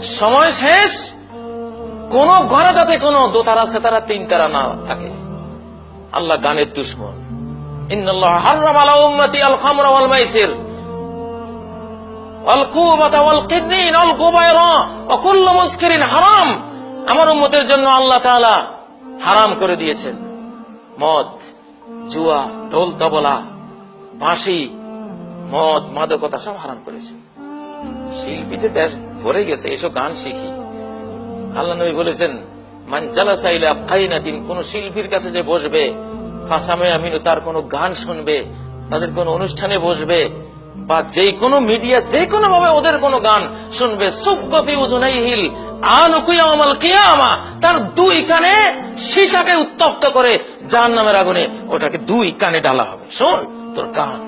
সময় শেষ। কোন ঘরে যাতে কোনো দোতারা, সেতারা, তিন তারা না থাকে। আল্লাহ গানের দুশ্মন। ইন্নাল্লাহ হারাম। আমার জন্য আল্লাহ হারাম করে দিয়েছেন। মদ, জুয়া, ঢোল, তবলা মদ, মাদকতা সব হারাম করেছেন। শিল্পীতে দেশ ভরে গেছে এসব গান শিখি। আল্লাহ নবী বলেছেন, মান জালাসা ইলা কাইনাতিন কোন শিল্পীর কাছে যে বসবে ফাসামে আমিনু তার কোন গান শুনবে, তাদের কোন অনুষ্ঠানে বসবে, বা যে কোনো মিডিয়া যে কোনো ভাবে ওদের কোন গান শুনবে, সুব্বফি উজুনাইহিল আনুকুয়ামাল কিয়ামা, তার দুই কানে সীসাকে উত্তপ্ত করে যার জাহান্নামের আগুনে ওটাকে দুই কানে ডালা হবে। শোন, তোর গান,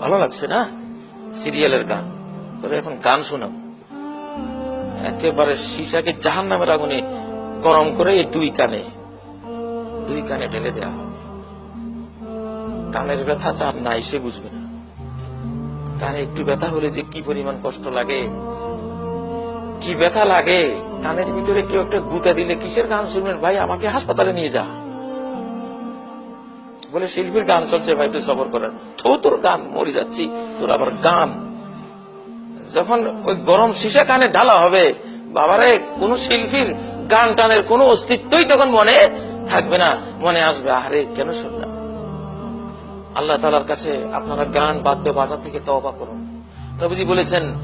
ভালো লাগছে না? সিরিয়ালের গান। তোর এখন গান শোনাবো। একেবারে সীসাকে জাহান নামের আগুনে গরম করে এই দুই কানে দুই কানে ঢেলে দেওয়া হবে। কানের ব্যথা যার নাই সে বুঝবে না। কানে একটু ব্যথা হলে যে কি পরিমাণ কষ্ট লাগে, কি ব্যথা লাগে, কানের ভিতরে কেউ একটা গুতা দিলে কিসের গান শুনবেন? ভাই, আমাকে হাসপাতালে নিয়ে যা। বলে, শিল্পীর গান চলছে ভাই, একটু সবর করেন তো তোর গান, মরে যাচ্ছি, তোর আবার গান। যখন ওই গরম সীসা কানে ঢালা হবে, বাবারে, কোন শিল্পীর গান টানের কোন অস্তিত্বই তখন মনে থাকবে না। মনে আসবে আরে কেন শুনলাম? আল্লাহ তালার কাছে আপনারা গান, বাদ্য বাজার থেকে তওবা করুন। নবীজি বলেছেন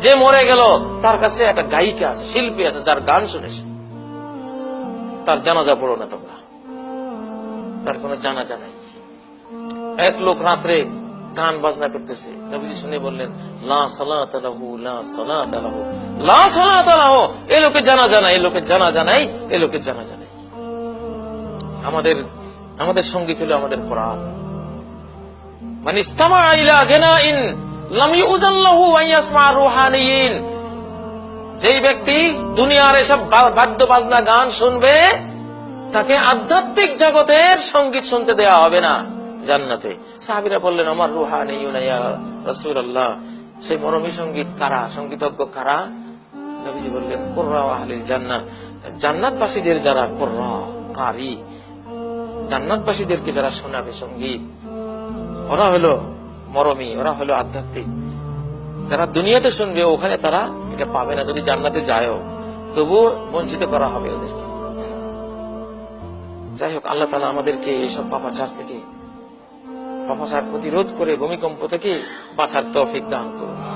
যে মরে গেল, তার কাছে একটা গায়িকা আছে, শিল্পী আছে, যার গান শুনেছে। তার জানাজা পড়ো না তোমরা। তার কোনো জানাজা নাই। এক লোক রাত্রে গান বাজনা করতেছে। নবীজি শুনে বললেন, লা সালাত লাহু লা সালাত লাহু লা সালাত লাহু এই লোকে জানা জানা এই লোকে জানা জানাই এই লোকে জানা জানাই আমাদের আমাদের সংগীত হলো আমাদের কোরআন। মানে ইস্তামা ইলা গিনাইন, লাম ইউজান লাহু ওয়া ইয়াসমা রুহানিয়িন যেই ব্যক্তি দুনিয়ার এসব বাদ্য বাজনা গান শুনবে, তাকে আধ্যাত্মিক জগতের সংগীত শুনতে দেয়া হবে না। জান্নাতে। সাহাবিরা বললেন, আমার রুহানি রসুল্লাহ সেই মরমী সংগীত কারা? সঙ্গীতজ্ঞ কারা? নবীজি বললেন, কোর্রা আহলিল জান্নাত। জান্নাতবাসীদের যারা কোর্রা, কারি, জান্নাতবাসীদেরকে যারা শোনাবে সংগীত, ওরা হলো মরমী, ওরা হলো আধ্যাত্মিক। যারা দুনিয়াতে শুনবে, ওখানে তারা এটা পাবে না। যদি জান্নাতে যায়ও, তবুও বঞ্চিত করা হবে ওদেরকে। যাই হোক, আল্লাহ তালা আমাদেরকে এইসব পাপাচার থেকে পাপাচার প্রতিরোধ করে ভূমিকম্প থেকে বাঁচার তৌফিক দান করুন।